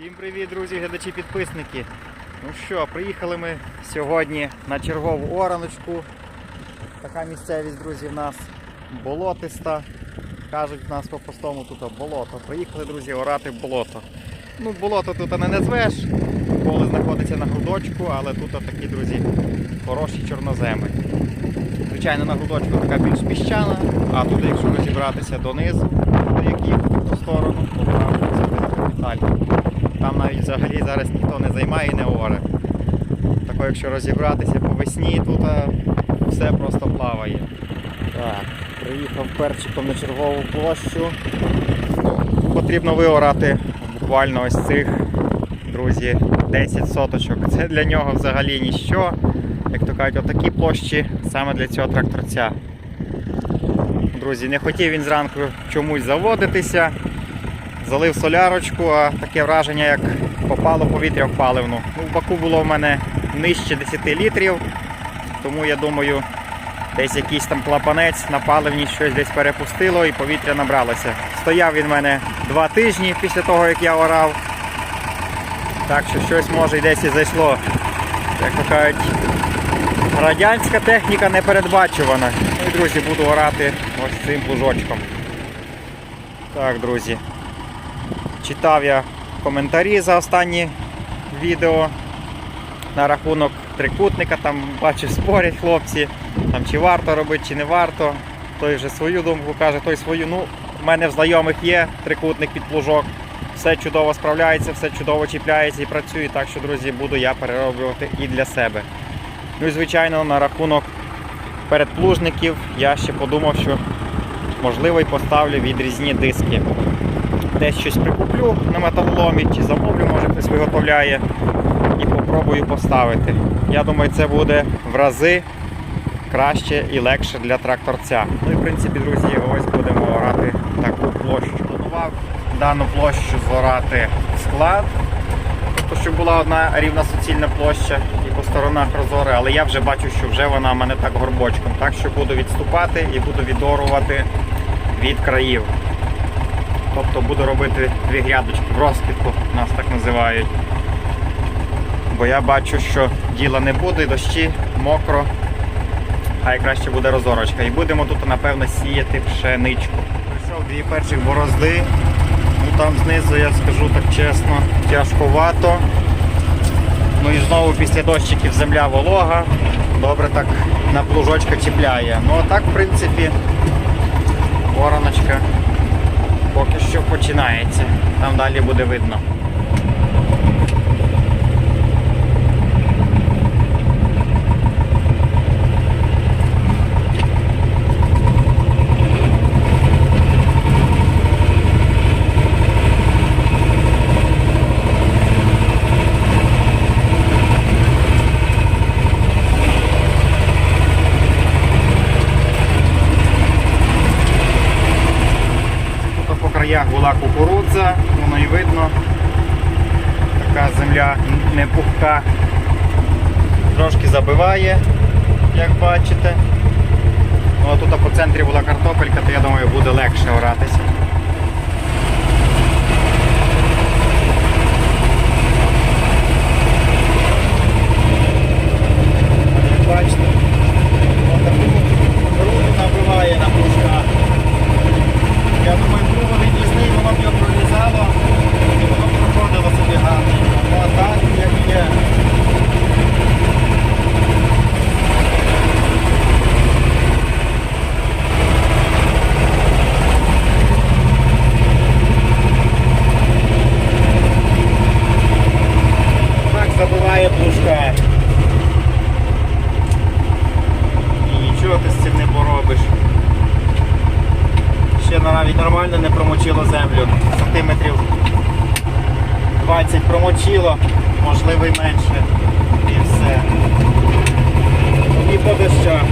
Всім привіт, друзі, глядачі, підписники. Ну що, приїхали ми сьогодні на чергову ораночку. Така місцевість, друзі, в нас болотиста. Кажуть в нас по-простому тут болото. Приїхали, друзі, орати болото. Ну, болото тут не назвеш, поле знаходиться на грудочку, але тут такі, друзі, хороші чорноземи. Звичайно, на грудочку така більш піщана, а тут, якщо розібратися донизу, які в ту сторону, то там це капітальні. Там навіть взагалі зараз ніхто не займає і не оре. Тако, якщо розібратися по весні, тут все просто плаває. Так, приїхав перчиком на чергову площу. Ну, потрібно виорати буквально ось цих, друзі, 10 соточок. Це для нього взагалі ніщо. Як то кажуть, отакі площі саме для цього тракторця. Друзі, не хотів він зранку чомусь заводитися. Залив солярочку, а таке враження, як попало повітря в паливну. Ну, в баку було в мене нижче 10 літрів, тому я думаю, десь якийсь там клапанець на паливні щось десь перепустило і повітря набралося. Стояв він в мене два тижні після того, як я орав. Так що щось може і десь і зайшло. Як то кажуть, радянська техніка не передбачувана. Ну і друзі, буду орати ось цим плужочком. Так, друзі. Читав я коментарі за останні відео на рахунок трикутника, там бачив спорять хлопці, там чи варто робити, чи не варто. Той вже свою думку каже, той свою. Ну, в мене в знайомих є трикутник під плужок. Все чудово справляється, все чудово чіпляється і працює, так що, друзі, буду я перероблювати і для себе. Ну і звичайно, на рахунок передплужників я ще подумав, що можливо і поставлю відрізні диски десь щось прикуплю на металоломі чи замовлю, може хтось виготовляє і попробую поставити. Я думаю, це буде в рази краще і легше для тракторця. Ну і в принципі, друзі, ось будемо орати таку площу. Планував дану площу зорати склад, тобто щоб була одна рівна суцільна площа і по сторонах розори, але я вже бачу, що вже вона в мене так горбочком. Так що буду відступати і буду відорувати від країв. Тобто буду робити дві грядочки в розкидку, нас так називають. Бо я бачу, що діла не буде, дощі, мокро, хай краще буде розорочка. І будемо тут, напевно, сіяти пшеничку. Прийшов дві перші борозди. Ну Там знизу, я скажу так чесно, тяжковато. Ну і знову після дощиків земля волога. Добре так на плужочка чіпляє. Ну а так, в принципі, вороночка поки що починається. Там далі буде видно. Тут по краях була кукурудза, воно і видно. Така земля не пухка. Трошки забиває, як бачите. Ну, а тут по центрі була картопелька, то я думаю буде легше оратися. Як Бачите, отаку руду набиває на пушках. Я думаю, був один лісний, воно б його пролізало і воно б проходило собі гарно. Ну а так, як є. Так забиває плужка. І нічого ти з цим не поробиш ще навіть нормально не промочило землю. Сантиметрів 20 промочило, можливо і менше. І все. І по дощах.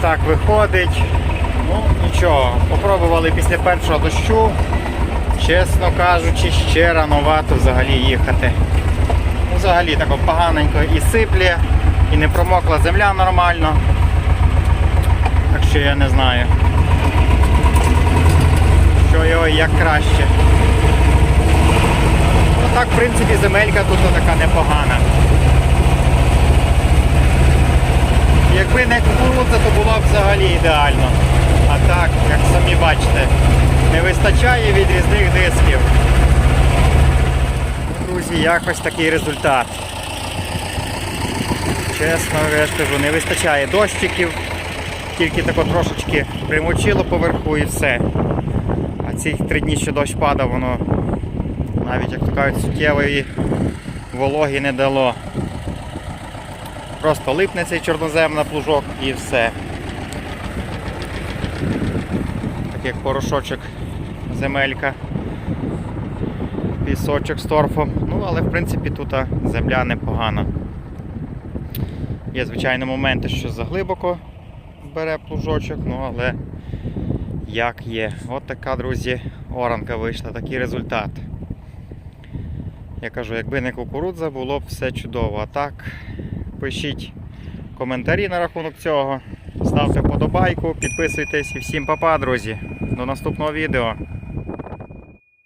Так виходить. Ну, нічого, попробували після першого дощу. Чесно кажучи, ще рановато взагалі їхати. Ну, взагалі тако поганенько і сиплє, і не промокла земля нормально. Так що я не знаю. Що його як краще. Ну так, в принципі, земелька тут така непогана. Якби не кукурудза, то було б взагалі ідеально. А так, як самі бачите, не вистачає відрізних дисків. Друзі, якось такий результат. Чесно я ж кажу, не вистачає дощиків, тільки тако трошечки примочило поверху і все. А ці три дні, що дощ падав, воно навіть, як то кажуть, суттєвої вологи не дало. Просто липне цей чорнозем на плужок і все. Так порошочок земелька, пісочок з торфом. Ну, але в принципі тут земля непогана. Є, звичайно, моменти, що заглибоко бере плужочок, ну але як є. От така, друзі, оранка вийшла, такий результат. Я кажу, якби не кукурудза, було б все чудово. А так, пишіть коментарі на рахунок цього, ставте вподобайку, підписуйтесь і всім па-па, друзі. До наступного відео.